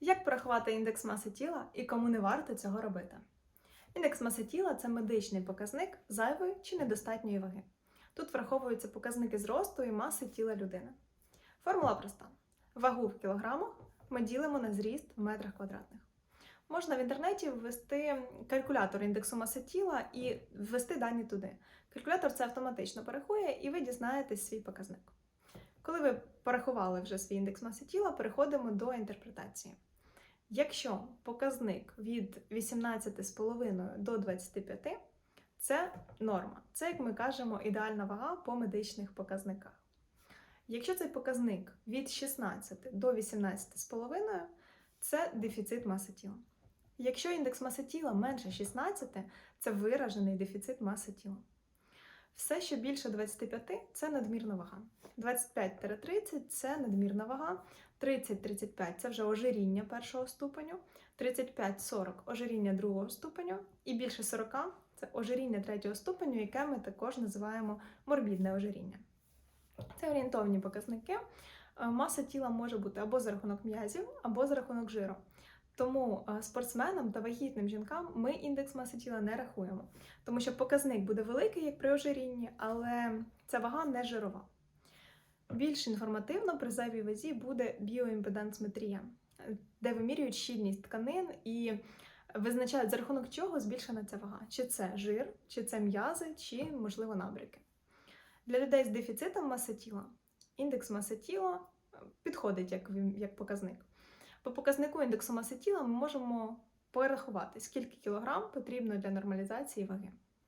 Як порахувати індекс маси тіла і кому не варто цього робити? Індекс маси тіла це медичний показник зайвої чи недостатньої ваги. Тут враховуються показники зросту і маси тіла людини. Формула проста: вагу в кілограмах ми ділимо на зріст в метрах квадратних. Можна в інтернеті ввести калькулятор індексу маси тіла і ввести дані туди. Калькулятор це автоматично порахує, і ви дізнаєтесь свій показник. Коли ви порахували вже свій індекс маси тіла, переходимо до інтерпретації. Якщо показник від 18,5 до 25 це норма. Це, як ми кажемо, ідеальна вага по медичних показниках. Якщо цей показник від 16 до 18,5 це дефіцит маси тіла. Якщо індекс маси тіла менше 16, це виражений дефіцит маси тіла. Все, що більше 25 це надмірна вага. 25-30 це надмірна вага. 30-35 це вже ожиріння першого ступеню, 35-40 ожиріння другого ступеню, і більше 40 це ожиріння третього ступеню, яке ми також називаємо морбідне ожиріння. Це орієнтовні показники. Е, Маса тіла може бути або за рахунок м'язів, або за рахунок жиру. Тому спортсменам та вагітним жінкам ми індекс маси тіла не рахуємо, тому що показник буде великий, як при ожирінні, але ця вага не жирова. Більш інформативно при зайвій вазі буде біоімпедансметрія, де вимірюють щільність тканин і визначають за рахунок чого збільшена ця вага. Чи це жир, чи це м'язи, чи, можливо, набряки. Для людей з дефіцитом маси тіла індекс маси тіла е, підходить як, як показник. По показнику індексу маси тіла ми можемо порахувати, скільки кілограм потрібно для нормалізації ваги.